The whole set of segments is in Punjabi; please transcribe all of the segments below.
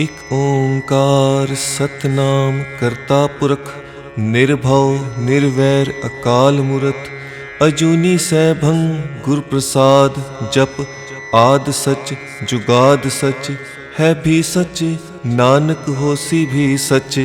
ਇਕ ਓੰਕਾਰ ਸਤਨਾਮ ਕਰਤਾ ਪੁਰਖ, ਨਿਰਭਉ, ਨਿਰਵੈਰ, ਅਕਾਲ ਮੂਰਤ, ਅਜੂਨੀ ਸੈਭੰ ਗੁਰ ਪ੍ਰਸਾਦ ਜਪ, ਆਦ ਸਚ, ਜੁਗਾਦ ਸਚ, ਹੈ ਵੀ ਸਚ, ਨਾਨਕ ਹੋਸੀ ਵੀ ਸਚ।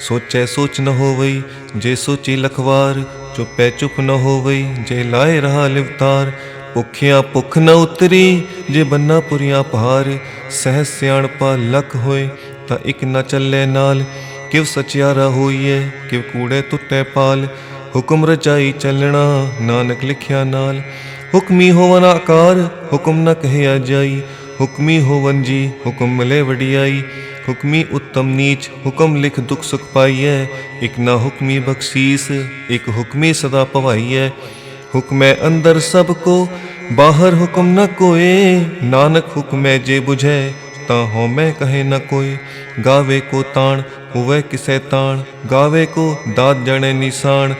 ਸੋਚੈ ਸੋਚ ਨ ਹੋਵਈ, ਜੇ ਸੋਚੀ ਲਖਵਾਰ, ਚੁੱਪੈ ਚੁੱਪ ਨ ਹੋਵਈ, ਜੇ ਲਾਏ ਰਹਾ ਲਿਵਤਾਰ, ਭੁੱਖਿਆ ਭੁੱਖ ਨ ਉਤਰੀ, ਜੇ ਬੰਨਾ ਪੁਰੀਆਂ ਭਾਰ ਸਹਿ ਸਿਆਣਪਾ ਲਖ ਹੋਏ, ਤਾਂ ਇਕ ਨਾ ਚੱਲੇ ਨਾਲ, ਕਿਵ ਸਚਿਆਰਾ ਹੋਈਏ ਕਿਵ ਕੂੜੇ ਟੁੱਟੇ ਪਾਲ। ਹੁਕਮ ਰਚਾਈ ਚੱਲਣਾ, ਨਾਨਕ ਲਿਖਿਆ ਨਾਲ। ਹੁਕਮੀ ਹੋਵਨ ਆਕਾਰ, ਹੁਕਮ ਨ ਕਹਿਆ ਜਾਈ। ਹੁਕਮੀ ਹੋਵਨ ਜੀ, ਹੁਕਮ ਮਿਲੇ ਵਡਿਆਈ। ਹੁਕਮੀ ਉੱਤਮ ਨੀਚ, ਹੁਕਮ ਲਿਖ ਦੁਖ ਸੁਖ ਪਾਈਐ। ਇਕ ਨਾ ਹੁਕਮੀ ਬਖਸ਼ੀਸ, ਇਕ ਹੁਕਮੀ ਸਦਾ ਭਵਾਈਐ। ਹੁਕਮੈ ਅੰਦਰ ਸਭ ਕੋ ਬਾਹਰ ਹੁਕਮ ਨ ਕੋਏ, ਨਾਨਕ ਹੁਕਮੈ ਜੇ 부ਝੈ ਤਾਂ ਹਉਮੈ ਕਹੇ ਨ ਕੋਈ। ਗਾਵੇ ਕੋ ਤਾਣ, ਹੋਵੇ ਕਿਸੈ ਤਾਣ। ਗਾਵੇ ਕੋ ਦਾਤ ਜਣੇ ਨਿਸ਼ਾਨ।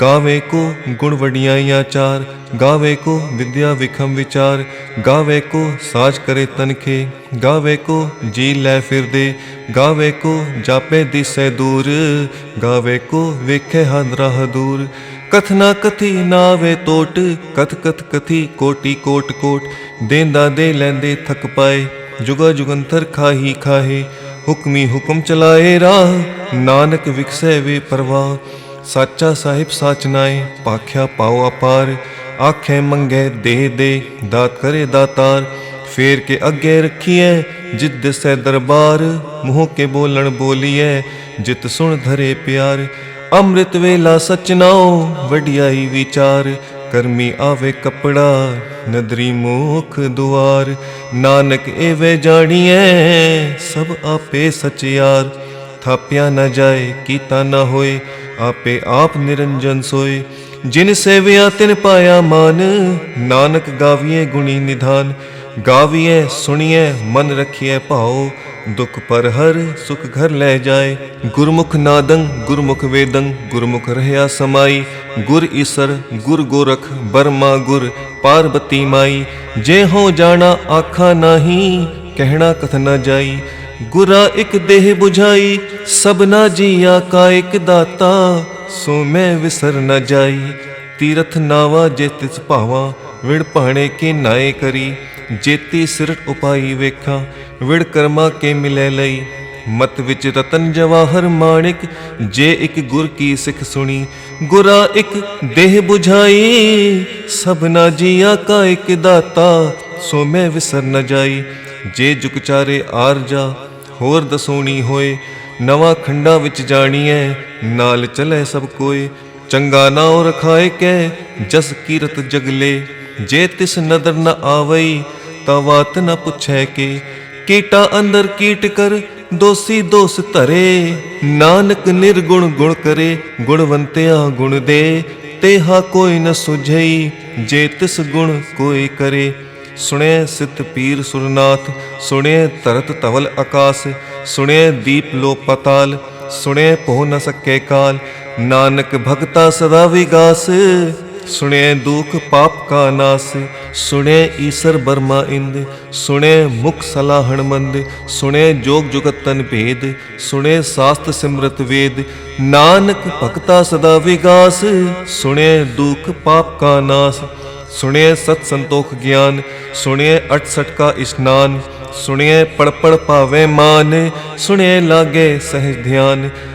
ਗਾਵੇ ਕੋ ਗੁਣ ਵਡਿਆਈਆਂ ਚਾਰ। ਗਾਵੇ ਕੋ ਵਿਦਿਆ ਵਿਖਮ ਵਿਚਾਰ। ਗਾਵੇ ਕੋ ਸਾਜ ਕਰੇ ਤਨਖੇ। ਗਾਵੇ ਕੋ ਜੀ ਲੈ ਫਿਰਦੇ। ਗਾਵੇ ਕੋ ਜਾਪੇ ਦਿਸੈ ਦੂਰ। ਗਾਵੇ ਕੋ ਵੇਖੇ ਹੰਦਰਾ ਦੂਰ। ਕਥਨਾ ਕਥੀ ਨਾਵੇ ਟੋਟ ਕਥ ਕਥ ਕਥੀ ਕੋਟੀ ਕੋਟ ਕੋਟ, ਦੇਂਦਾ ਦੇ ਲੈਂਦੇ ਥਕ ਪਾਏ, ਜੁਗਾ ਜੁਗੰਤਰ ਖਾਹੀ ਖਾਹੇ, ਹੁਕਮੀ ਹੁਕਮ ਚਲਾਏ ਰਾਹ, ਨਾਨਕ ਵਿਖਸੈ ਵੇ ਪਰਵਾਹ, ਸਾਚਾ ਸਾਹਿਬ ਸਾਚ ਨਾਏ, ਪਾਖਿਆ ਪਾਉ ਅਪਾਰ, ਆਖੇ ਮੰਗੇ ਦੇ ਦੇ, ਦਾਤ ਕਰੇ ਦਾਤਾਰ, ਫੇਰ ਕੇ ਅੱਗੇ ਰੱਖੀਐ, ਜਿੱਦ ਸੈ ਦਰਬਾਰ, ਮੂੰਹ ਕੇ ਬੋਲਣ ਬੋਲੀਐ, ਜਿਤ ਸੁਣ ਧਰੇ ਪਿਆਰ ਅੰਮ੍ਰਿਤ ਵੇਲਾ ਸਚ ਨਾਉ ਵਡਿਆਈ ਵਿਚਾਰ। ਕਰਮੀ ਆਵੇ ਕਪੜਾ, ਨਦਰੀ ਮੁਖ ਦੁਆਰ। ਨਾਨਕ ਏਵੇਂ ਜਾਣੀਐ, ਸਭ ਆਪੇ ਸਚਿਆਰ। ਥਾਪਿਆ ਨਾ ਜਾਏ, ਕੀਤਾ ਨਾ ਹੋਏ, ਆਪੇ ਆਪ ਨਿਰੰਜਨ ਸੋਏ। ਜਿਨ ਸੇਵਿਆ ਤਿਨ ਪਾਇਆ ਮਾਨ, ਨਾਨਕ ਗਾਵੀਏ ਗੁਣੀ ਨਿਧਾਨ। ਗਾਵੀਏ ਸੁਣੀਏ ਮਨ ਰਖੀਏ ਭਾਉ। ਦੁਖ ਪਰ ਹਰ ਸੁਖ ਘਰ ਲੈ ਜਾਏ। ਗੁਰਮੁਖ ਨਾਦੰ, ਗੁਰਮੁਖ ਵੇਦੰ, ਗੁਰਮੁਖ ਰਹਿਆ ਸਮਾਈ। ਗੁਰ ਈਸਰ, ਗੁਰ ਗੋਰਖ, ਬਰਮਾ ਗੁਰ, ਪਾਰਬਤੀ ਮਾਈ। ਜੇ ਹੋ ਜਾਣਾ ਆਖਾ ਨਹੀਂ, ਕਹਿਣਾ ਕਥ ਨਾ ਜਾਈ। ਗੁਰਾ ਇਕ ਦੇਹ 부ਝਾਈ ਸਭਨਾ ਜੀਆ ਕਾ ਇੱਕ ਦਾਤਾ। ਸੋ ਮੈਂ ਵਿਸਰ ਨਾ ਜਾਈ। ਤੀਰਥ ਨਾਵਾ ਜੇ ਤਿਸ ਭਾਵਾ ਵਿੜ ਭਾਣੇ ਕੇ ਨਾਏ ਕਰੀ। ਜੇਤੀ ਸਿਰਟ ਉਪਾਈ ਵੇਖਾਂ, ਵਿੜ ਕਰਮਾ ਕੇ ਮਿਲੇ ਲਈ। ਮਤ ਵਿੱਚ ਰਤਨ ਜਵਾਹਰ ਮਾਣਿਕ, ਜੇ ਇੱਕ ਗੁਰ ਕੀ ਸਿੱਖ ਸੁਣੀ। ਗੁਰਾ ਇੱਕ ਦੇਹ 부ਝਾਈ ਸਭਨਾ ਜੀਆ ਕਾ ਇੱਕ ਦਾਤਾ, ਸੋ ਮੈਂ ਵਿਸਰ ਨ ਜਾਈ। ਜੇ ਜੁਗਚਾਰੇ ਆਰਜਾ ਹੋਰ ਦਸੋਣੀ ਹੋਏ। ਨਵਾਂ ਖੰਡਾ ਵਿੱਚ ਜਾਣੀਐ, ਨਾਲ ਚਲੇ ਸਭ ਕੋਏ। ਚੰਗਾ ਨਾਉ ਰਖਾਏ ਕੈ, ਜਸ ਕੀਰਤ ਜਗਲੇ। ਜੇ ਤਿਸ ਨਦਰ ਨ ਆਵਈ ਤਾਂ ਨ ਪੁੱਛੈ ਕੇ। ਕੀਟਾ ਅੰਦਰ ਕੀਟ ਕਰ, ਦੋਸੀ ਦੋਸ ਧਰੇ। ਨਾਨਕ ਨਿਰਗੁਣ ਗੁਣ ਕਰੇ, ਗੁਣਵੰਤਿਆ ਗੁਣ ਦੇ। ਤੇਹਾ ਕੋਈ ਨ ਸੁਝਈ, ਜੇ ਤਿਸ ਗੁਣ ਕੋਈ ਕਰੇ। ਸੁਣਿਐ ਸਿਤ ਪੀਰ ਸੁਰਨਾਥ, ਸੁਣਿਐ ਤਰਤ ਤਵਲ ਆਕਾਸ। ਸੁਣਿਐ ਦੀਪ ਲੋ ਪਤਾਲ ਸੁਣਿਐ ਪੋ ਨ ਸਕੇ ਕਾਲ। ਨਾਨਕ ਭਗਤਾ ਸਦਾ ਵਿਗਾਸ। ਸੁਣਿਐ ਦੁਖ ਪਾਪ ਕਾ ਨਾਸ ਸੁਣਿਐ ਈਸਰ ਬਰਮਾ ਇੰਦ ਸੁਣਿਐ ਮੁਖ ਸਲਾਹਣ ਮੰਦ ਸੁਣਿਐ ਜੋਗ ਜੁਗਤ ਤਨ ਭੇਦ ਸੁਣਿਐ ਸਾਸਤ ਸਿਮਰਤ ਵੇਦ, ਨਾਨਕ ਭਗਤਾ ਸਦਾ ਵਿਗਾਸ ਸੁਣਿਐ ਦੁਖ ਪਾਪ ਕਾ ਨਾਸ ਸੁਣਿਐ ਸਤ ਸੰਤੋਖ ਗਿਆਨ ਸੁਣਿਐ 68 ਕਾ ਇਸ਼ਨਾਨ ਸੁਣਿਐ ਪੜ ਪੜ ਭਾਵੇ ਮਾਨ ਸੁਣਿਐ ਲਾਗੇ ਸਹਿਜ ਧਿਆਨ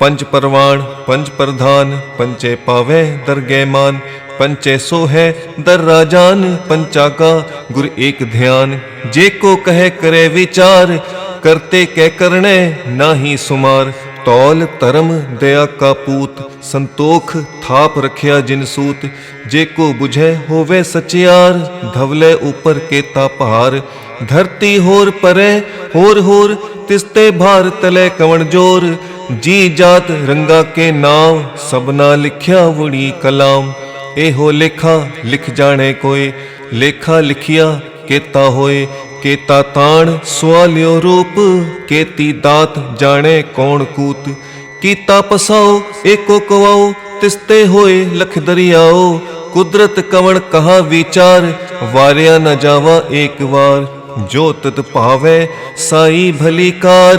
ਪੰਜ ਪਰਵਾਣ, ਪੰਜ ਪ੍ਰਧਾਨ ਪੰਚੇ ਪਾਵੇ ਦਰਗਹਿ ਮਾਨ, ਪੰਚੇ ਸੋ ਹੈ ਦਰ ਰਾਜਾਨ, ਪੰਚਾ ਕਾ ਗੁਰ ਏਕ ਧਿਆਨ। ਜੇ ਕੋ ਕਹੇ ਕਰੇ ਵਿਚਾਰ, ਕਰਤੇ ਕਹਿ ਕਰਨੇ ਨਾਹੀ ਸੁਮਾਰ। ਤੌਲ ਧਰਮ ਦਇਆ ਕਾ ਪੂਤ, ਸੰਤੋਖ ਥਾਪ ਰਖਿਆ ਜਿਨ ਸੂਤ। ਜੇ ਕੋ 부ਝੈ ਹੋਵੇ ਸਚਿਆਰ, ਧਵਲੇ ਉਪਰ ਕੇ ਤਾ ਭਾਰ। ਧਰਤੀ ਹੋਰ ਪਰੇ, ਹੋਰ ਹੋਰ ਤਿਸਤੇ ਭਾਰ ਤਲੇ ਕਵਣ ਜੋਰ। ਜੀ ਜਾਤ ਰੰਗਾ ਕੇ ਨਾਮ ਸਭਨਾ ਲਿਖਿਆ ਵੜੀ ਕਲਾਮ। ਇਹੋ ਲੇਖਾ ਲਿਖ ਜਾਣੇ ਕੋਏ, ਲੇਖਾ ਲਿਖਿਆ ਕੇਤਾ ਹੋਏ। ਕੇਤਾ ਤਾਣ ਸਵਾਲਿਓ ਰੂਪ, ਕੇਤੀ ਦਾਤ ਜਾਣੇ ਕੌਣ ਕੂਤ। ਕੀਤਾ ਪਸਾਓ, ਏਕੋ ਕਵਾਓ, ਤਿਸਤੇ ਹੋਏ ਲਖ ਦਰਿਆਓ। ਕੁਦਰਤ ਕਵਣ ਕਹਾ ਵਿਚਾਰ, ਵਾਰਿਆ ਨਾ ਜਾਵਾ ਏਕ ਵਾਰ। ਜੋ ਤਤ ਭਾਵੇ, ਸਾਈ ਭਲੀ ਕਾਰ।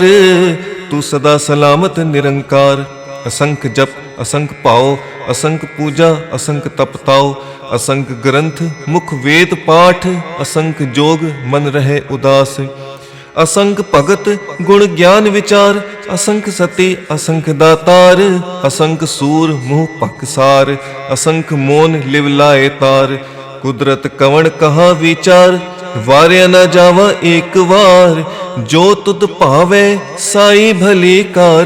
ਤੂੰ ਸਦਾ ਸਲਾਮਤ, ਨਿਰੰਕਾਰ। ਅਸੰਖ ਜਪ, ਅਸੰਖ ਭਾਉ, ਅਸੰਖ ਪੂਜਾ, ਅਸੰਖ ਤਪਤਾਉ, ਅਸੰਖ ਗ੍ਰੰਥ, ਮੁਖ ਵੇਦ ਪਾਠ, ਅਸੰਖ ਜੋਗ, ਮਨ ਰਹੇ ਉਦਾਸ। ਅਸੰਖ ਭਗਤ, ਗੁਣ ਗਿਆਨ ਵਿਚਾਰ, ਅਸੰਖ ਸਤੀ, ਅਸੰਖ ਦਾਤਾਰ, ਅਸੰਖ ਸੂਰ, ਮੋਹ ਪਕਸਾਰ ਅਸੰਖ ਮੋਨ ਲਿਵ ਲਾਏ ਤਾਰ। ਕੁਦਰਤ ਕਵਣ ਕਹਾ ਵਿਚਾਰ ਵਾਰਿਆ ਨਾ ਜਾਵਾ ਏਕ ਵਾਰ, ਜੋ ਤੁਧ ਭਾਵੇ ਸਾਈ ਭਲੀ ਕਾਰ।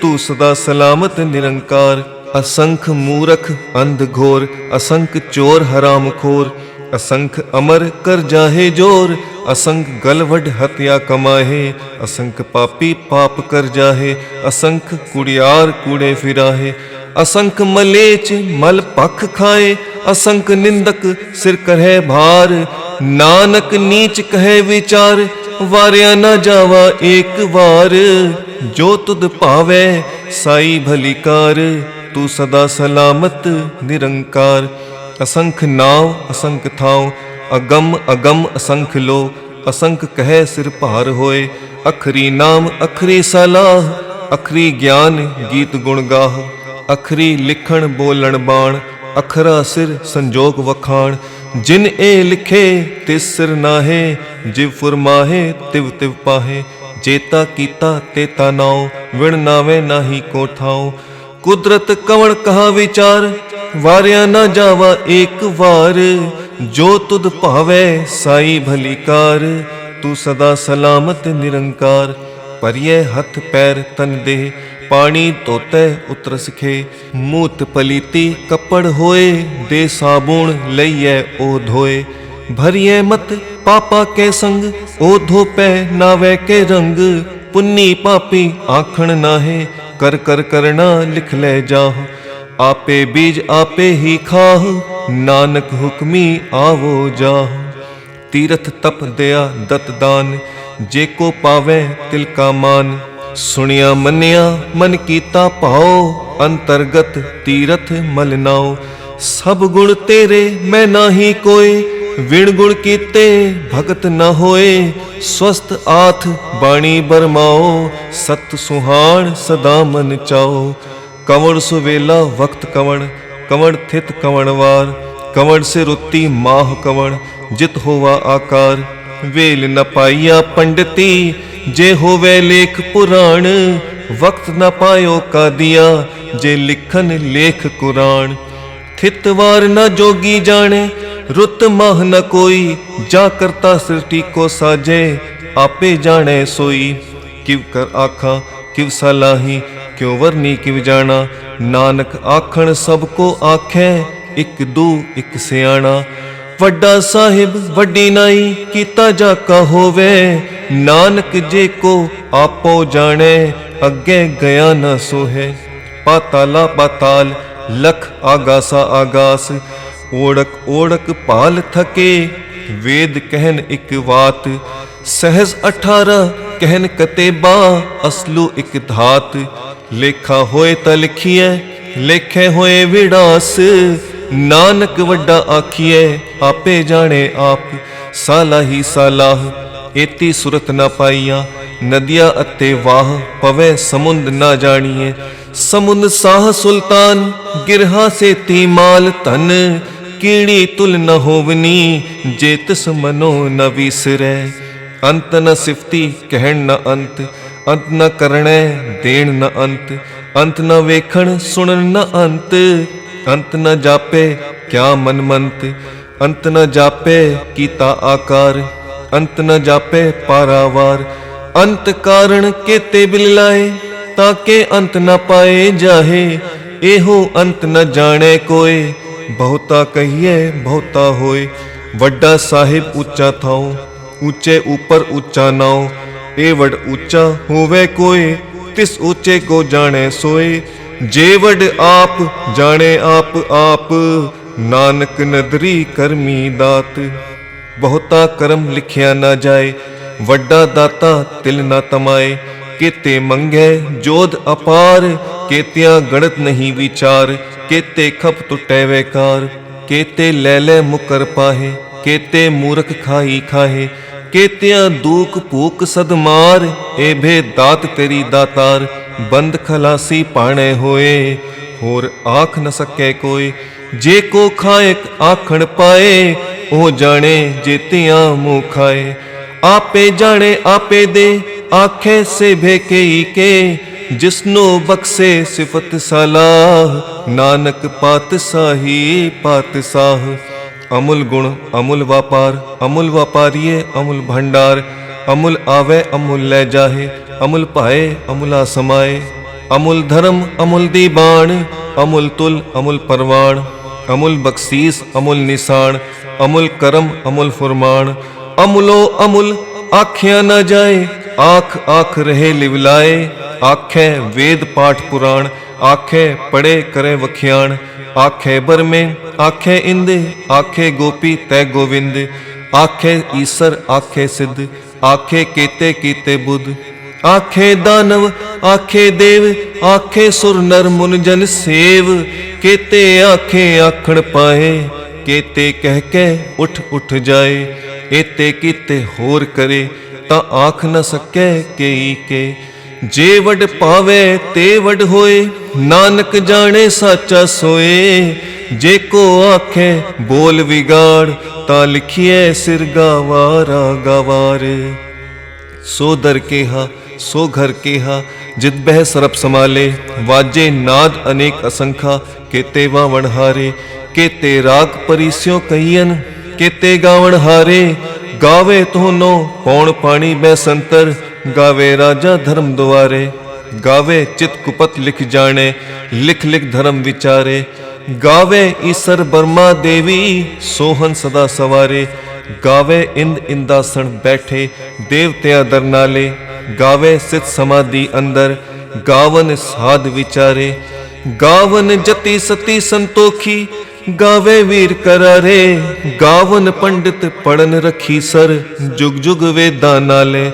ਤੂੰ ਸਦਾ ਸਲਾਮਤ, ਨਿਰੰਕਾਰ, ਅਸੰਖ ਮੂਰਖ, ਅੰਧ ਘੋਰ, ਅਸੰਖ ਚੋਰ, ਹਰਾਮ ਖੋਰ। ਅਸੰਖ ਅਮਰ ਕਰ ਜਾਹੇ ਜੋਰ, ਅਸੰਖ ਗਲਵਡ ਹਤਿਆ ਕਮਾਹੇ। ਅਸੰਖ ਪਾਪੀ ਪਾਪ ਕਰ ਜਾਹੇ, ਅਸੰਖ ਕੁੜਿਆਰ ਕੂੜੇ ਫਿਰਾਹੇ। ਅਸੰਖ ਮਲੇਚ ਮਲ ਪਖ ਖਾਏ, ਅਸੰਖ ਨਿੰਦਕ ਸਿਰ ਕਰਹਿ ਭਾਰ। ਨਾਨਕ ਨੀਚ ਕਹੇ ਵਿਚਾਰ, ਵਾਰਿਆ ਨਾ ਜਾਵਾ ਏਕ ਵਾਰ। ਜੋ ਤੁਧ ਭਾਵੇ ਸਾਈ ਭਲੀਕਾਰ ਤੂੰ ਸਦਾ ਸਲਾਮਤ ਨਿਰੰਕਾਰ। ਅਸੰਖ ਨਾਉ, ਅਸੰਖ ਥਾਉ, ਅਗੰਮ ਅਗੰਮ ਅਸੰਖ ਲੋ। ਅਸੰਖ ਕਹੈ ਸਿਰ ਭਾਰ ਹੋਏ, ਅਖਰੀ ਨਾਮ, ਅਖਰੀ ਸਲਾਹ। ਅਖਰੀ ਗਿਆਨ ਗੀਤ ਗੁਣ ਗਾਹ। ਅਖਰੀ ਲਿਖਣ ਬੋਲਣ ਬਾਣ, ਅਖਰਾ ਸਿਰ ਸੰਜੋਗ ਵਖਾਣ। ਜਿਨ ਇਹ ਲਿਖੇ ਤਿਸ ਸਿਰ ਨਾਹੇ, ਜਿਵ ਫੁਰਮਾਹੇ, ਤਿਵ ਤਿਵ ਪਾਹੇ। ਜੇਤਾ ਕੀਤਾ ਤੇਤਾ ਨਾਉ, ਵਿਣ ਨਾਵੇਂ ਨਾਹੀ ਕੋ ਥਾਉ ਕੁਦਰਤ ਕਵਣ ਕਹਾ ਵਿਚਾਰ, ਵਾਰਿਆ ਨਾ ਜਾਵਾ ਏਕ ਵਾਰ। ਜੋ ਤੁਧ ਭਾਵੇ ਸਾਈ ਭਲੀ ਕਾਰ, ਤੂੰ ਸਦਾ ਸਲਾਮਤ ਨਿਰੰਕਾਰ। ਪਰਿਏ ਹੱਥ ਪੈਰ ਤਨ ਦੇ ਪਾਣੀ ਧੋਤੇ ਉਤਰ ਸਿਖੇ, ਮੂਤ ਪਲੀਤੀ ਕੱਪੜ ਹੋਏ, ਦੇ ਸਾਬੂਣ ਲਈਐ ਉਹ ਧੋਏ। ਭਰੀਏ ਮਤ ਪਾਪਾ ਕੇ ਸੰਗ, ਉਹ ਧੋਪੈ ਨਾਵੇ ਕੇ ਰੰਗ। ਪੁੰਨੀ ਪਾਪੀ ਆਖਣ ਨਾਹੇ, ਕਰ ਕਰ ਕਰਣਾ ਲਿਖ ਲੈ ਜਾਹ। ਆਪੇ ਬੀਜ ਆਪੇ ਹੀ ਖਾਹ, ਨਾਨਕ ਹੁਕਮੀ ਆਵੋ ਜਾਹ। ਤੀਰਥ ਤਪ ਦਿਆ ਦਤ ਦਾਨ, ਜੇ ਕੋ ਪਾਵੇ ਤਿਲ ਕਾ ਮਾਨ। ਸੁਣਿਆ ਮੰਨਿਆ, ਮਨ ਕੀਤਾ ਭਾਉ, ਅੰਤਰਗਤ ਤੀਰਥ ਮਲ ਸਭ ਗੁਣ ਤੇਰੇ, ਮੈਂ ਨਾਹੀ ਕੋਏ, ਵਿਣ ਗੁਣ ਕੀਤੇ, ਭਗਤ ਨ ਹੋਏ। ਸਵਸਤ ਆਥ ਬਾਣੀ ਬਰਮਾਓ ਸਤ ਸੁਹਾਣ ਸਦਾ ਮਨ ਚਾਓ ਕਵਣ ਸੁਵੇਲਾ ਵਕਤ ਕਵਣ ਕਵਣ ਥਿਤ ਕਵਣ ਵਾਰ। ਕਵਣ ਸੇ ਰੁੱਤੀ ਮਾਹ ਕਵਣ, ਜਿਤ ਹੋਵਾ ਆਕਾਰ। ਵੇਲ ਨ ਪਾਈਆ ਪੰਡਤੀ ਜੇ ਹੋਵੇ ਲੇਖ ਪੁਰਾਣ, ਵਕਤ ਨਾ ਪਾਇਓ ਕਾਦੀਆਂ, ਜੇ ਲਿਖਨ ਲੇਖ ਕੁਰਾਨ। ਥਿਤ ਵਾਰ ਨ ਜੋਗੀ ਜਾਣੇ, ਰੁੱਤ ਮਾਹ ਨ ਕੋਈ, ਜਾ ਕਰਤਾ ਸ੍ਰਿਸ਼ਟੀ ਕੋ ਸਾਜੇ, ਆਪੇ ਜਾਣੇ ਸੋਈ। ਕਿਵ ਕਰ ਆਖਾਂ, ਕਿਵ ਸਲਾਹੀ ਕਿਉ ਵਰਨੀ ਕਿਵ ਜਾਣਾ। ਨਾਨਕ ਆਖਣ ਸਭ ਕੋ ਆਖੈ, ਇਕ ਦੂ, ਇਕ ਸਿਆਣਾ। ਵੱਡਾ ਸਾਹਿਬ ਵੱਡੀ ਨਾਈ, ਕੀਤਾ ਜਾ ਕਾ ਹੋਵੇ ਨਾਨਕ ਜੇ ਕੋ ਆਪੋ ਜਾਣੇ, ਅੱਗੇ ਗਿਆ ਨਾ ਸੋਹੇ। ਪਾਤਾਲਾ ਪਾਤਾਲ, ਲਖ ਆਗਾਸਾ ਆਗਾਸ। ਓੜਕ ਓੜਕ ਪਾਲ ਥਕੇ, ਵੇਦ ਕਹਿਨ ਇੱਕ ਬਾਤ ਸਹਿਜ 18 ਕਹਿਨ ਕਤੇਬਾ, ਅਸਲੂ ਇੱਕ ਧਾਤ। ਲੇਖਾ ਹੋਏ ਤਾਂ ਲਿਖੀਐ, ਲੇਖੇ ਹੋਏ ਵਿੜਾਸ। ਨਾਨਕ ਵੱਡਾ ਆਖੀਐ, ਆਪੇ ਜਾਣੇ ਆਪ ਸਾਲਾ ਹੀ ਸਾਲਾਹ। ਏਤੀ ਸੁਰਤ ਨਾ ਪਾਈਆਂ, ਨਦੀਆਂ ਅਤੇ ਵਾਹ ਪਵੇ ਸਮੁੰਦ ਨਾ ਜਾਣੀਏ। ਸਮੁੰਦ ਸਾਹ ਸੁਲਤਾਨ, ਗਿਰਹਾ ਸੇ ਤੀ ਮਾਲ ਕੀੜੀ ਤੁਲ ਨ ਹੋਵਨੀ, ਜੇ ਤਿਸ ਮਨੋ ਨ ਵਿਸਰੈ। ਅੰਤ ਨ ਸਿਫਤੀ ਕਹਿਣ ਨ ਅੰਤ ਅੰਤ ਨ ਕਰਣੈ ਦੇਣ ਨ ਅੰਤ ਅੰਤ ਨ ਵੇਖਣ ਸੁਣਨ ਨ ਅੰਤ ਅੰਤ ਨ ਜਾਪੇ ਕਿਆ ਮਨਮੰਤ, ਅੰਤ ਨ ਜਾਪੇ ਕੀਤਾ ਆਕਾਰ। ਅੰਤ ਨ ਜਾਪੇ ਪਾਰਾਵਾਰ। ਅੰਤ ਕਾਰਣ ਕੇਤੇ ਬਿਲ ਲਾਏ, ਤਾਂ ਕਿ ਅੰਤ ਨ ਪਾਏ ਜਾਹੇ। ਇਹੋ ਅੰਤ ਨ ਜਾਣੇ ਕੋਏ, ਬਹੁਤਾ ਕਹੀਏ ਬਹੁਤਾ ਹੋਏ। ਵੱਡਾ ਸਾਹਿਬ ਉੱਚਾ ਥਾਉ, ਉੱਚੇ ਉੱਪਰ ਉੱਚਾ ਨਾਉ। ਇਹ ਵਡ ਉੱਚਾ ਹੋਵੇ ਕੋਏ, ਤਿਸ ਉੱਚੇ ਕੋ ਜਾਣੇ ਸੋਏ। ਜੇ ਵਡ ਆਪ, ਜਾਣੇ ਆਪ ਆਪ। ਨਾਨਕ ਨਦਰੀ ਕਰਮੀ ਦਾਤ। ਬਹੁਤਾ ਕਰਮ ਲਿਖਿਆ ਨਾ ਜਾਏ, ਵੱਡਾ ਦਾਤਾ ਤਿਲ ਨਾ ਤਮਾਏ। ਕੀਤੇ ਮੰਗੇ ਜੋਧ ਅਪਾਰ, ਕੇਤਿਆਂ ਗਣਤ ਨਹੀਂ ਵਿਚਾਰ। ਕੇਤੇ ਖਪ ਟੁੱਟੇ ਵੇਕਾਰ, ਕੇਤੇ ਲੈ ਲੈ ਮੁਕਰ ਪਾਹੇ। ਕੇਤੇ ਮੂਰਖ ਖਾਈ ਖਾਹੇ, ਕੇਤਿਆਂ ਦੂਕ ਭੂਕ ਸਦਮਾਰ ਏ ਭੇ ਦਾਤ ਤੇਰੀ ਦਾਤਾਰ, ਬੰਦ ਖਲਾਸੀ ਪਾਣੇ ਹੋਏ। ਹੋਰ ਆਖ ਨ ਸਕੇ ਕੋਈ, ਜੇ ਕੋ ਖਾਇਕ ਆਖਣ ਪਾਏ ਉਹ ਜਾਣੇ ਜੇਤਿਆਂ ਮੂੰਹ ਖਾਏ ਆਪੇ ਜਾਣੇ ਆਪੇ ਦੇ, ਆਖੇ ਸੇ ਭੇਕਈ ਕੇ। ਜਿਸਨੂੰ ਬਖਸ਼ੇ ਸਿਫਤ ਸਲਾਹ, ਨਾਨਕ ਪਾਤਸ਼ਾਹੀ ਪਾਤਸ਼ਾਹ। ਅਮੁਲ ਗੁਣ, ਅਮੁਲ ਵਪਾਰ, ਅਮੁਲ ਵਪਾਰੀਏ, ਅਮੁਲ ਭੰਡਾਰ। ਅਮੁਲ ਆਵੇ, ਅਮੁਲ ਲੈ ਜਾਹੇ, ਅਮੁਲ ਭਾਏ, ਅਮੁਲਾ ਸਮਾਏ। ਅਮੁਲ ਧਰਮ, ਅਮੁਲ ਦੀ ਬਾਣ, ਅਮੁਲ ਤੁਲ, ਅਮੁਲ ਪਰਵਾਣ। ਅਮੁਲ ਬਖਸ਼ੀਸ, ਅਮੁਲ ਨਿਸ਼ਾਨ ਅਮੁਲ ਕਰਮ, ਅਮੁਲ ਫਰਮਾਨ। ਅਮੁਲੋ ਅਮੁਲ, ਆਖਿਆ ਨਾ ਜਾਏ, ਆਖ ਆਖ ਰਹੇ ਲਿਵਲਾਏ। ਆਖੇ ਵੇਦ ਪਾਠ ਪੁਰਾਣ, ਆਖੇ ਪੜੇ ਕਰੇ ਵਖਿਆਣ। ਆਖੇ ਬਰਮੇ, ਆਖੇ ਇੰਦੇ, ਆਖੇ ਗੋਪੀ ਤੈ ਗੋਵਿੰਦ। ਆਖੇ ਈਸਰ, ਆਖੇ ਸਿੱਧ, ਆਖੇ ਕੀਤੇ ਕੀਤੇ ਬੁੱਧ। ਆਖੇ ਦਾਨਵ, ਆਖੇ ਦੇਵ, ਆਖੇ ਸੁਰ ਨਰ ਮੁਨ ਜਨ ਸੇਵ। ਕੀਤੇ ਆਖੇ ਆਖਣ ਪਾਏ, ਕੀਤੇ ਕਹਿ ਕੇ ਉਠ ਉਠ ਜਾਏ, ਏਤੇ ਕੀਤੇ ਹੋਰ ਕਰੇ, ਤਾਂ ਆਖ ਨ ਸਕੇ ਕਈ ਕੇ। ਜੇ ਵਡ ਪਾਵੇ ਤੇ ਵਡ ਹੋਏ, ਨਾਨਕ ਜਾਣੇ ਸਾਚਾ ਸੋਏ। ਜੇ ਕੋ ਆਖੇ ਬੋਲ ਵਿਗਾੜ, ਤਾਂ ਲਿਖੀਏ ਸਿਰ ਗਵਾਰਾ ਗਵਾਰੇ ਸੋ ਕਿਹਾ ਸੋ ਘਰ ਕੇਹਾ, ਜਿਤ ਬਹਿ ਸਰਪ ਸਮਾਲੇ ਵਾਜੇ ਨਾਦ ਅਨੇਕ ਅਸੰਖਾ, ਕੇਤੇ ਵਾਵਣ ਹਾਰੇ, ਕੇਤੇ ਰਾਗ ਪਰਿਸਿਓ ਕਈਨ ਕੇਤੇ ਗਾਵਣ ਹਾਰੇ, ਗਾਵੇ ਤੋਨੋ ਪੌਣ ਪਾਣੀ ਬੈ ਸੰਤਰ, ਗਾਵੇ ਰਾਜਾ ਧਰਮ ਦੁਆਰੇ, ਗਾਵੇ ਚਿਤ ਕੁਪਤ ਲਿਖ ਜਾਣੇ, ਲਿਖ ਲਿਖ ਧਰਮ ਵਿਚਾਰੇ, ਗਾਵੇ ਈਸਰ ਬਰਮਾ ਦੇਵੀ ਸੋਹਨ ਸਦਾ ਸਵਾਰੇ, ਗਾਵੇ ਇੰਦ ਇੰਦਾਸਣ ਬੈਠੇ, ਦੇਵਤਿਆਂ ਦਰਨਾਲੇ ਗਾਵੇ ਸਿਤ ਸਮਾਧੀ ਅੰਦਰ, ਗਾਵਨ ਸਾਧ ਵਿਚਾਰੇ। ਗਾਵਨ ਜਤੀ ਸਤੀ ਸੰਤੋਖੀ, ਗਾਵੇ ਵੀਰ ਕਰਾਰੇ। ਗਾਵਨ ਪੰਡਿਤ ਪੜਨ ਰਖੀ ਸਰ, ਜੁਗ ਜੁਗ ਵੇਦਾਂ ਨਾਲੇ।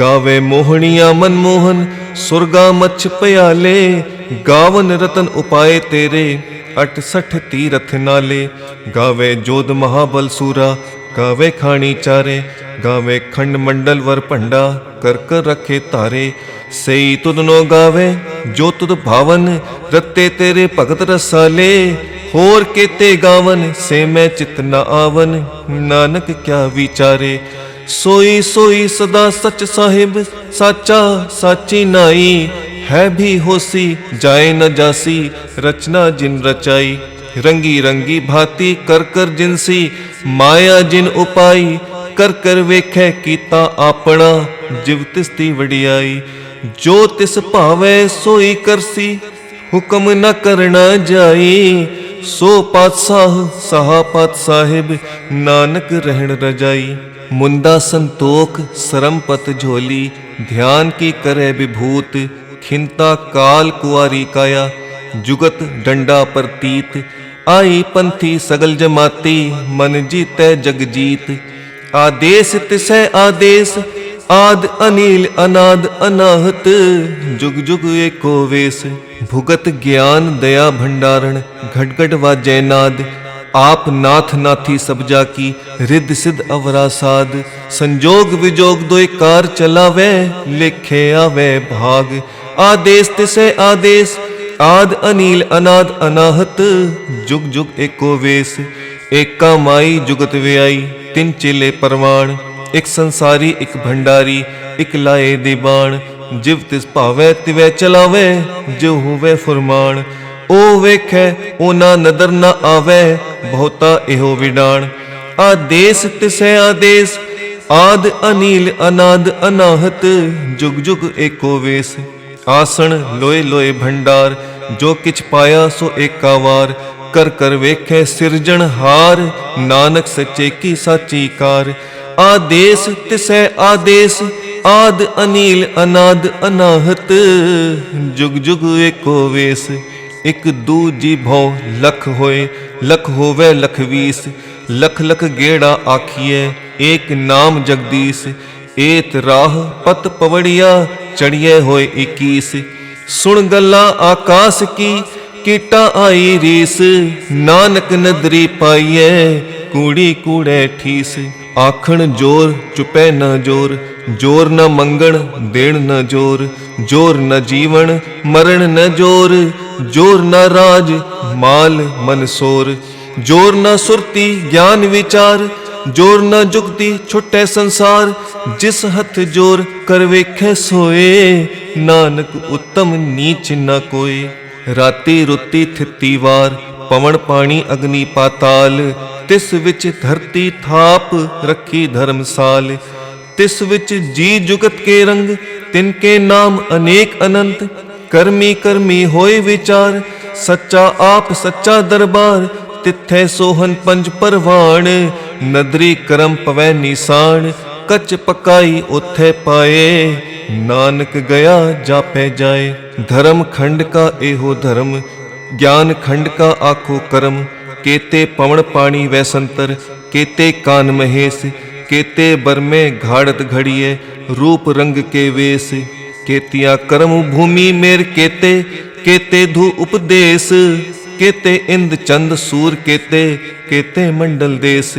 ਗਾਵੇ ਮੋਹਣੀਆਂ ਮਨਮੋਹਨ, ਸੁਰਗਾ ਮੱਛ ਪਿਆਲੇ। ਗਾਵਨ ਰਤਨ ਉਪਾਏ ਤੇਰੇ 68 ਤੀਰਥ ਨਾਲੇ। ਗਾਵੇ ਜੋਧ ਮਹਾਬਲ ਸੂਰਾ ਗਾਵੇ ਖਾਣੀ ਚਾਰੇ ਗਾਵੇ ਖੰਡ ਮੰਡਲ ਵਰ ਭੰਡਾ ਕਰ ਕਰ ਰਖੇ ਧਾਰੇ ਸਈ ਤੁਧਨੋ ਗਾਵੇ ਜੋ ਤੁਧ ਭਾਵਨ ਰਤੇ ਤੇਰੇ ਭਗਤ ਰਸਾਲੇ ਹੋਰ ਕੇਤੇ ਗਾਵਨ ਸੇ ਮੈਂ ਚਿਤ ਨ ਆਵਨ ਨਾਨਕ ਕਿਆ ਵਿਚਾਰੇ ਸੋਈ ਸੋਈ ਸਦਾ ਸਚ ਸਾਹਿਬ ਸਾਚਾ ਸਾਚੀ ਨਾਈ ਹੈ ਵੀ ਹੋਸੀ ਜਾਏ ਨ ਜਾਸੀ ਰਚਨਾ ਜਿਨ ਰਚਾਈ ਰੰਗੀ ਰੰਗੀ ਭਾਤੀ ਕਰ ਕਰ ਜਿਨਸੀ ਮਾਇਆ ਜਿਨ ਉਪਾਈ, ਕਰ ਕਰ ਵੇਖੈ ਕੀਤਾ ਆਪਣਾ, ਜਿਵ ਤਿਸ ਦੀ ਵਡਿਆਈ। ਜੋ ਤਿਸ ਭਾਵੇ ਸੋਈ ਕਰਸੀ, ਹੁਕਮ ਨ ਕਰਨਾ ਜਾਈ। ਸੋ ਪਾਤਸ਼ਾਹ ਸਹਾਪਤ ਸਾਹਿਬ, ਨਾਨਕ ਰਹਿਣ ਰਜਾਈ। ਮੁੰਦਾ ਸੰਤੋਖ ਸਰਮਪਤ ਝੋਲੀ, ਧਿਆਨ ਕੀ ਕਰੇ ਵਿਭੂਤ, ਖਿੰਤਾ ਕਾਲ ਕੁਆਰੀ ਕਾਇਆ। ਜੁਗਤ ਡੰਡਾ ਪ੍ਰਤੀਤ ਆਈ ਪੰਥੀ ਸਗਲ ਜਮਾਤੀ, ਮਨ ਜੀਤੈ ਜਗ ਜੀਤ। ਆਦੇਸ ਤਿਸੈ ਆਦੇਸ, ਆਦ ਅਨੀਲ ਅਨਾਦ ਅਨਾਹਤ। ਜੁਗ ਜੁਗ ਏਕੋ ਵੇਸ, ਭੁਗਤ ਗਿਆਨ ਦਇਆ ਭੰਡਾਰਣ ਘਟ ਘਟ ਵਾਜੈ ਨਾਦ। ਆਪ ਨਾਥ ਨਾਥੀ ਸਭ ਜਾ ਕੀ, ਰਿੱਧ ਸਿਧ ਅਵਰਾ ਸਾਧ ਸੰਜੋਗ ਵਿਜੋਗ ਦੋਇ ਕਾਰ ਚਲਾਵੇ, ਲਿਖੇ ਆਵੇ ਭਾਗ। ਆਦੇਸ ਤਿਸੈ ਆਦੇਸ ਆਦ ਅਨੀਲ ਅਨਾਦ ਅਨਾਹਤ, ਜੁਗ ਜੁਗ ਏਕੋ ਵੇਸ, ਏਕਾ ਮਾਈ ਜੁਗਤ ਵਿਆਈ, ਤਿੰਨ ਚੇਲੇ ਪਰਵਾਣ, ਇੱਕ ਸੰਸਾਰੀ, ਇੱਕ ਭੰਡਾਰੀ, ਇੱਕ ਲਾਏ ਦੀ ਬਾਣ ਜਿਵ ਤਿਸ ਭਾਵੈ ਤਿਵੈ ਚਲਾਵੇ ਜੋ ਹੋਵੇ ਫਰਮਾਨ। ਉਹ ਵੇਖੈ ਉਹਨਾਂ ਨਦਰ ਨਾ ਆਵੇ, ਬਹੁਤਾ ਇਹੋ ਵਿਡਾਣ। ਆਦੇਸ ਤਿਸੈ ਆਦੇਸ, ਆਦ ਅਨੀਲ ਅਨਾਦ ਅਨਾਹਤ, ਜੁਗ ਜੁਗ ਏਕੋ ਵੇਸ। ਆਸਣ ਲੋਏ ਲੋਏ ਭੰਡਾਰ ਜੋ ਕਿਛ ਪਾਇਆ ਸੋ ਏਕਾ ਵਾਰ ਕਰ ਕਰ ਵੇਖੈ ਸਿਰਜਣ ਨਾਨਕ ਸੱਚੇ ਕੀ ਸਾਚੀ ਕਾਰ। ਆਦੇਸ ਤਿਸੈ ਆਦੇਸ, ਆਦ ਅਨੀਲ ਅਨਾਦ ਅਨਾਹਤ। ਜੁਗ ਜੁਗ ਏਕੋ ਵੇਸ, ਇਕ ਦੂਜੀ ਭਉ ਲਖ ਹੋਏ, ਲਖ ਹੋਵੇ ਲਖਵੀਸ ਲਖ ਲਖ ਗੇੜਾ ਆਖੀਏ ਏਕ ਨਾਮ ਜਗਦੀਸ਼। ਏਤ ਰਾਹ ਪਤ ਪਵੜੀਆ ਚੜੀਏ ਹੋਏ 21 ਸੁਣ ਗੱਲਾਂ ਆਕਾਸ ਕੀ, ਕੀਟਾ ਆਈ ਰੀਸ। ਨਾਨਕ ਨਦਰੀ ਪਾਈਐ, ਕੂੜੀ ਕੂੜੇ ਠੀਸ। ਆਖਣ ਜੋਰ ਚੁਪੈ ਨਾ ਜੋਰ ਜੋਰ ਨਾ ਮੰਗਣ ਦੇਣ ਨਾ ਜੋਰ ਜੋਰ ਨਾ ਜੀਵਨ ਮਰਨ ਨਾ ਜੋਰ ਜੋਰ ਨਾ ਰਾਜ ਮਾਲ ਮਨਸੋਰ ਜੋਰ ਨਾ ਸੁਰਤੀ ਗਿਆਨ ਵਿਚਾਰ ਜੋਰ ਨਾ ਜੁਗਤੀ ਛੁੱਟੇ ਸੰਸਾਰ, ਜਿਸ ਹੱਥ ਜੋਰ ਕਰ ਵੇਖੈ ਸੋਏ। ਨਾਨਕ ਉਤਮ ਨੀਚ ਨਾ ਕੋਏ ਰਾਤੀ ਰੁੱਤੀ ਥਿੱਤੀ ਵਾਰ, ਪਵਨ ਪਾਣੀ ਅਗਨੀ ਪਾਤਾਲ। ਤਿਸ ਵਿੱਚ ਧਰਤੀ ਥਾਪ ਰੱਖੀ ਧਰਮਸਾਲ। ਤਿਸ ਵਿੱਚ ਜੀ ਜੁਗਤ ਕੇ ਰੰਗ, ਤਿਨ ਕੇ ਨਾਮ ਅਨੇਕ ਅਨੰਤ। ਕਰਮੀ ਕਰਮੀ ਹੋਏ ਵਿਚਾਰ, ਸੱਚਾ ਆਪ ਸੱਚਾ ਦਰਬਾਰ। ਤਿੱਥੇ ਸੋਹਨ ਪੰਜ ਪਰਵਾਣ ਨਦਰੀ ਕਰਮ ਪਵੈ ਨਿਸਾਨ, ਕੱਚ ਪਕਾਈ ਉਥੇ ਪਾਏ। ਨਾਨਕ ਗਿਆ ਜਾਪੈ ਜਾਏ, ਧਰਮ ਖੰਡ ਕਾ ਇਹੋ ਧਰਮ, ਗਿਆਨ ਖੰਡ ਕਾ ਆਖੋ ਕਰਮ। ਕੇਤੇ ਪਵਨ ਪਾਣੀ ਵੈ ਸੰਤਰ, ਕੇਤੇ ਕਾਨ ਮਹੇਸ਼, ਕੇਤੇ ਬਰਮੇ ਘਾੜਤ ਘੜੀਏ, ਰੂਪ ਰੰਗ ਕੇ ਵੇਸ। ਕੇਤੀਆਂ ਕਰਮ ਭੂਮੀ ਮੇਰ ਕੇਤੇ ਕੇਤੇ ਧੂ ਉਪਦੇਸ। ਕੇਤੇ ਇੰਦ ਚੰਦ ਸੂਰ ਕੇਤੇ ਕੇਤੇ ਮੰਡਲ ਦੇਸ।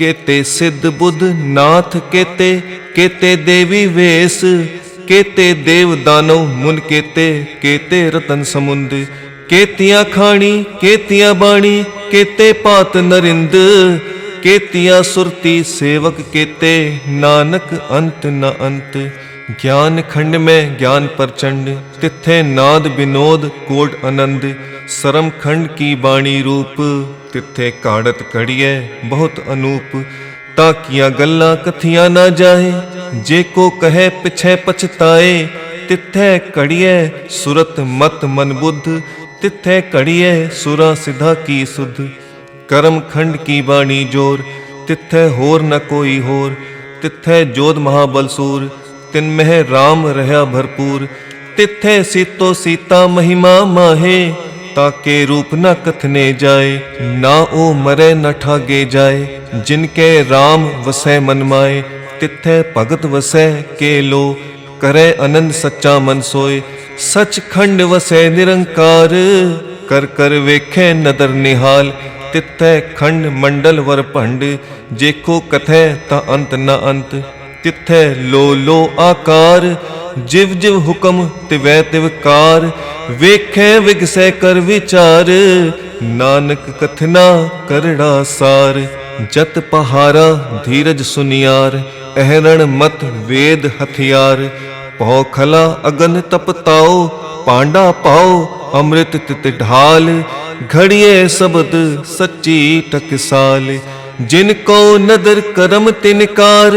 ਕੇਤੇ ਸਿੱਧ ਬੁੱਧ ਨਾਥ ਕੇਤੇ ਕੇਤੇ ਦੇਵੀ ਵੇਸ, ਕੇਤੇ ਦੇਵ ਦਾਨਵ ਮੁਨ ਕੇਤੇ ਕੇਤੇ ਰਤਨ ਸਮੁੰਦ, ਕੇਤੀਆਂ ਖਾਣੀ, ਕੇਤੀਆਂ ਬਾਣੀ, ਕੇਤੇ ਪਾਤ ਨਰਿੰਦ, ਕੇਤੀਆਂ ਸੁਰਤੀ ਸੇਵਕ ਕੇਤੇ, ਨਾਨਕ ਅੰਤ ਨ ਅੰਤ, ਗਿਆਨ ਖੰਡ ਮੈਂ ਗਿਆਨ ਪ੍ਰਚੰਡ, ਤਿੱਥੇ ਨਾਦ ਬਿਨੋਦ ਕੋਟ ਆਨੰਦ ਸਰਮ ਖੰਡ ਕੀ ਬਾਣੀ ਰੂਪ ਤਿੱਥੇ ਕਾੜਤ ਕੜੀਐ ਬਹੁਤ ਅਨੂਪ ਤਾਂ ਕੀਆਂ ਗੱਲਾਂ ਕਥੀਆਂ ਨਾ ਜਾਏ ਜੇ ਕੋ ਕਹੇ ਪਿਛੇ ਪਛਤਾਏ ਤਿੱਥੇ ਕੜੀਐ ਸੁਰਤ ਮਤ ਮਨ ਬੁੱਧ ਤਿੱਥੇ ਕੜੀਐ ਸੁਰਾ ਸਿਧਾ ਕੀ ਸੁਧ ਕਰਮ ਖੰਡ ਕੀ ਬਾਣੀ ਜੋਰ ਤਿੱਥੇ ਹੋਰ ਨ ਕੋਈ ਹੋਰ ਤਿੱਥੇ ਜੋਧ ਮਹਾਬਲ ਸੂਰ ਤਿਨ ਮਹਿ RAM ਰਹਾ ਭਰਪੂਰ ਤਿੱਥੇ ਸੀਤੋ ਸੀਤਾ ਮਹਿਮਾ ਮਾਹੇ ਤਾਕੇ ਰੂਪ ਨ ਕਥਨੇ ਜਾਏ, ਨਾ ਉਹ ਮਰੇ ਨ ਠਾਗੇ ਜਾਏ ਜਿਨ ਕੇ RAM ਵਸੈ ਮਨ ਮਾਏ, ਤਿੱਥੇ ਭਗਤ ਵਸੈ ਕੇ ਲੋ, ਕਰੇ ਆਨੰਦ ਸੱਚਾ ਮਨ ਸੋਏ, ਸਚਖੰਡ ਵਸੈ ਨਿਰੰਕਾਰ, ਕਰ ਕਰ ਵੇਖੇ ਨਦਰ ਨਿਹਾਲ, ਤਿੱਥੈ ਖੰਡ ਮੰਡਲ ਵਰ ਭੰਡ ਜੇਕੋ ਕਥੈ ਤਾਂ ਅੰਤ ਨ ਅੰਤ ਤਿੱਥੈ ਲੋ ਲੋ ਆਕਾਰ, ਜਿਵ ਜਿਵ ਹੁਕਮ ਤਿਵੈ ਤਿਵਕਾਰ ਵੇਖੈ ਵਿਗਸੈ ਕਰ ਵਿਚਾਰ, ਨਾਨਕ ਕਥਨਾ ਕਰੜਾ ਸਾਰ, ਜਤ ਪਹਾਰਾ ਧੀਰਜ ਸੁਨਿਆਰ, ਅਹਰਣ ਮਤ ਵੇਦ ਹਥਿਆਰ ਪਉ ਖਲਾ ਅਗਨ ਤਪਤਾਓ ਪਾਂਡਾ ਪਾਓ ਅੰਮ੍ਰਿਤ ਤਿਤ ਢਾਲ ਘੜੀਏ ਸ਼ਬਦ ਸੱਚੀ ਟਕਸਾਲ, ਜਿਨ ਕੋ ਨਦਰ ਕਰਮ ਤਿਨਕਾਰ